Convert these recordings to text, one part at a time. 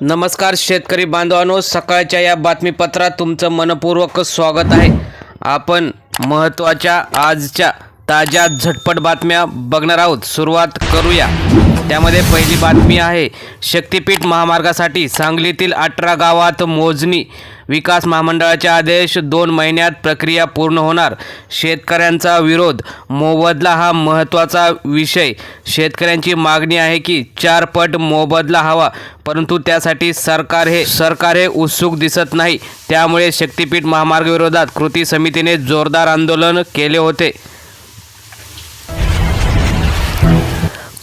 नमस्कार शेतकरी बांधवांनो सकाळच्या या बातमीपत्रात तुमचं मनपूर्वक स्वागत आहे. आपण महत्त्वाच्या आजच्या ताज्या झटपट बातम्या बघणार आहोत. सुरुवात करूया. त्यामध्ये पहिली बातमी आहे. शक्तिपीठ महामार्गासाठी सांगलीतील अठरा गावात मोजणी. विकास महामंडळाचे आदेश दोन महिन्यात प्रक्रिया पूर्ण होणार. शेतकऱ्यांचा विरोध. मोबदला हा महत्त्वाचा विषय. शेतकऱ्यांची मागणी आहे की चार पट मोबदला हवा परंतु त्यासाठी सरकार हे सरकार हे उत्सुक दिसत नाही. त्यामुळे शक्तिपीठ महामार्गाविरोधात कृती समितीने जोरदार आंदोलन केले होते.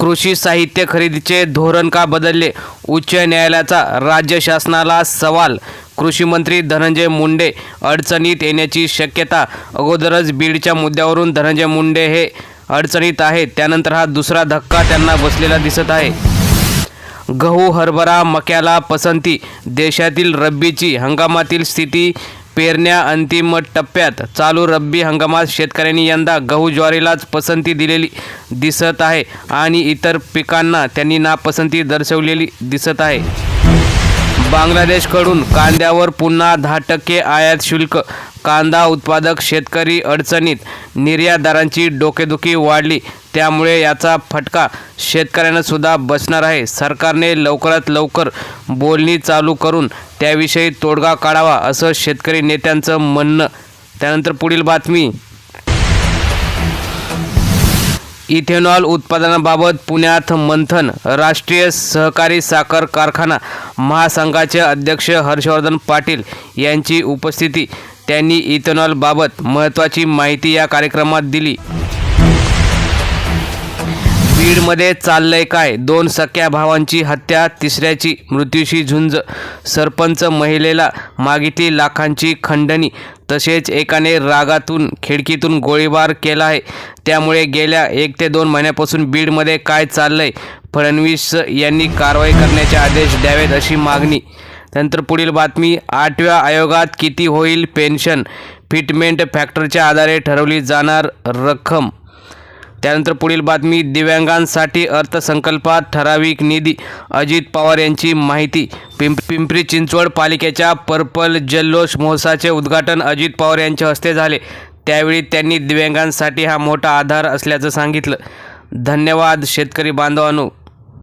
कृषी साहित्य खरेदीचे धोरण का बदलले? उच्च न्यायालयाचा राज्य शासनाला सवाल कृषी मंत्री धनंजय मुंडे अडचणीत येण्याची शक्यता अगोदरच बीडच्या मुद्द्यावरून धनंजय मुंडे हे अडचणीत आहेत त्यानंतर हा दुसरा धक्का त्यांना बसलेला दिसत आहे. गहू हरभरा मक्याला पसंती देशातील रब्बीची हंगामातील स्थिती पेरण्या अंतिम टप्प्यात चालू रब्बी हंगामात शेतकऱ्यांनी यंदा गहू ज्वारीलाच पसंती दिलेली दिसत आहे आणि इतर पिकांना त्यांनी नापसंती दर्शवलेली दिसत आहे. बांगलादेशकडून कांद्यावर पुन्हा दहा टक्के आयात शुल्क कांदा उत्पादक शेतकरी अडचणीत निर्यातदारांची डोकेदुखी वाढली त्यामुळे याचा फटका शेतकऱ्यांना सुद्धा बसणार आहे. सरकारने लवकरात लवकर बोलणी चालू करून त्याविषयी तोडगा काढावा असं शेतकरी नेत्यांचं म्हणणं. त्यानंतर पुढील बातमी. इथेनॉल उत्पादनाबाबत पुण्यात मंथन राष्ट्रीय सहकारी साखर कारखाना महासंघाचे अध्यक्ष हर्षवर्धन पाटील यांची उपस्थिती त्यांनी इथेनॉलबाबत महत्त्वाची माहिती या कार्यक्रमात दिली. बीडमध्ये चाललंय काय? दोन सख्या भावांची हत्या तिसऱ्याची मृत्यूशी झुंज. सरपंच महिलेला मागितली लाखांची खंडणी. तसेच एकाने रागातून खिडकीतून गोळीबार केला आहे. त्यामुळे गेल्या एक ते दोन महिन्यापासून बीडमध्ये काय चाललंय? फडणवीस यांनी कारवाई करण्याचे आदेश द्यावेत अशी मागणी. त्यानंतर पुढील बातमी आठव्या आयोगात किती होईल पेन्शन? फिटमेंट फॅक्टरच्या आधारे ठरवली जाणार रक्कम. त्यानंतर पुढील बातमी दिव्यांगांसाठी अर्थसंकल्पात ठराविक निधी अजित पवार यांची माहिती. पिंप पिंपरी चिंचवड पालिकेच्या पर्पल जल्लोष महोत्सवाचे उद्घाटन अजित पवार यांच्या हस्ते झाले. त्यावेळी त्यांनी दिव्यांगांसाठी हा मोठा आधार असल्याचं सांगितलं. धन्यवाद शेतकरी बांधवांनो.